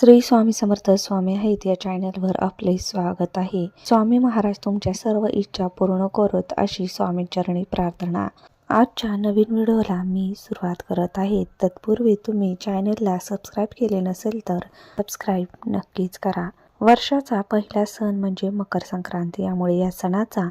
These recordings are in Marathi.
श्री स्वामी समर्थ स्वामी आहेत या चॅनलवर आपले स्वागत आहे. स्वामी महाराज तुमच्या सर्व इच्छा पूर्ण करत अशी स्वामी चरणी प्रार्थना. आजच्या नवीन व्हिडिओला मी सुरुवात करत आहे. तत्पूर्वी तुम्ही चॅनलला सबस्क्राईब केले नसेल तर सबस्क्राईब नक्कीच करा. वर्षाचा पहिला सण म्हणजे मकर संक्रांती. यामुळे या सणाचा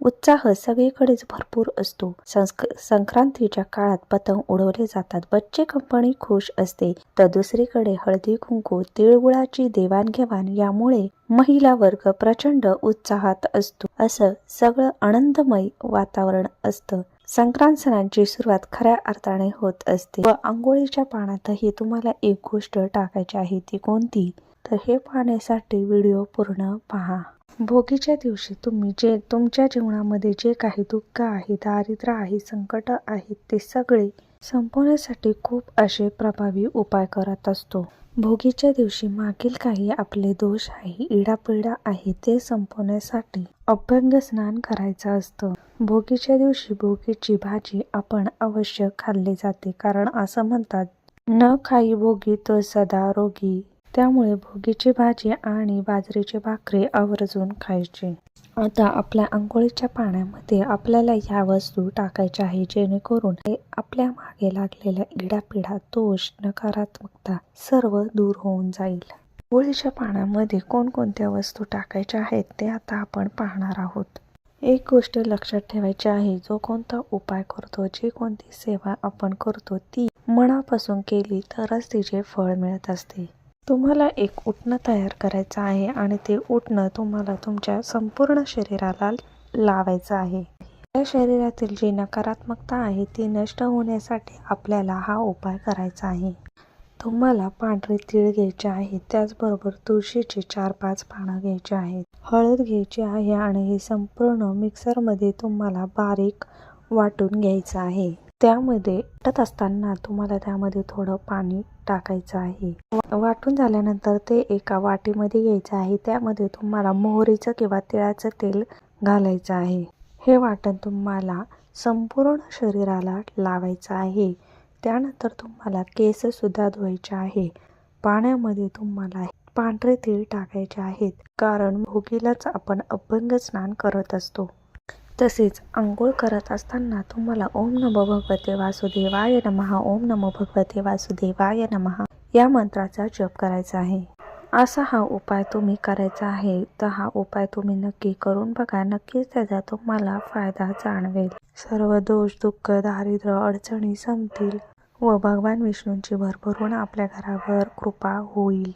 उत्साह सगळीकडेच भरपूर असतो. संस्क संक्रांतीच्या काळात पतंग उडवले जातात. बच्चे कंपनी खुश असते. तर दुसरीकडे हळदी कुंकू तिळगुळाची देवाणघेवाण यामुळे महिला वर्ग प्रचंड उत्साहात असतो. असं सगळं आनंदमय वातावरण असतं. संक्रांत सणांची सुरुवात खऱ्या अर्थाने होत असते. व आंघोळीच्या पाण्यातही तुम्हाला एक गोष्ट टाकायची आहे ती कोणती? तर हे पाहण्यासाठी व्हिडिओ पूर्ण पहा. भोगीच्या दिवशी तुम्ही जे तुमच्या जीवनामध्ये जे काही दुःख आहे दारिद्र्य आहे संकट आहेत ते सगळे संपवण्यासाठी खूप असे प्रभावी उपाय करत असतो. भोगीच्या दिवशी मागील काही आपले दोष आहे इडापिडा आहे ते संपवण्यासाठी अभ्यंग स्नान करायचं असतं. भोगीच्या दिवशी भोगीची भाजी आपण अवश्य खाल्ली जाते कारण असं म्हणतात न खाई भोगी तो सदा रोगी त्यामुळे भोगीची भाजी आणि बाजरीची भाकरी आवर्जून खायची. आता आपल्या आंघोळीच्या पाण्यामध्ये आपल्याला ह्या वस्तू टाकायच्या आहे जेणेकरून हे आपल्या मागे लागलेल्या इडापिडा दोष नकारात्मकता सर्व दूर होऊन जाईल. आंघोळीच्या पाण्यामध्ये कोणकोणत्या वस्तू टाकायच्या आहेत ते आता आपण पाहणार आहोत. एक गोष्ट लक्षात ठेवायची आहे जो कोणता उपाय करतो जी कोणती सेवा आपण करतो ती मनापासून केली तरच तिचे फळ मिळत असते. तुम्हाला एक उठणं तयार करायचं आहे आणि ते उठणं तुम्हाला तुमच्या संपूर्ण शरीराला लावायचं आहे. या शरीरातील जी नकारात्मकता आहे ती नष्ट होण्यासाठी आपल्याला हा उपाय करायचा आहे. तुम्हाला पांढरे तीळ घ्यायचे आहे त्याचबरोबर तुळशीची चार पाच पानं घ्यायची आहेत. हळद घ्यायची आहे आणि हे संपूर्ण मिक्सरमध्ये तुम्हाला बारीक वाटून घ्यायचं आहे. त्यामध्ये वाटत असताना तुम्हाला त्यामध्ये थोडं पाणी टाकायचं आहे. वाटून झाल्यानंतर ते एका वाटीमध्ये घ्यायचं आहे. त्यामध्ये तुम्हाला मोहरीचं किंवा तिळाचं तेल घालायचं आहे. हे वाटण तुम्हाला संपूर्ण शरीराला लावायचं आहे. त्यानंतर तुम्हाला केससुद्धा धुवायचे आहे. पाण्यामध्ये तुम्हाला पांढरे तीळ टाकायचे आहेत. कारण भोगीलाच आपण अभंग स्नान करत असतो. तसेच आंघोळ करत असताना तुम्हाला ओम नमो भगवते वासुदेवाय नमः. ओम नमो भगवते वासुदेवाय नमः. या मंत्राचा जप करायचा आहे. असा हा उपाय तुम्ही करायचा आहे तर हा उपाय तुम्ही नक्की करून बघा. नक्कीच त्याचा तुम्हाला फायदा जाणवेल. सर्व दोष दुःख दारिद्र्य अडचणी संपतील व भगवान विष्णूंची भरभरून आपल्या घरावर कृपा होईल.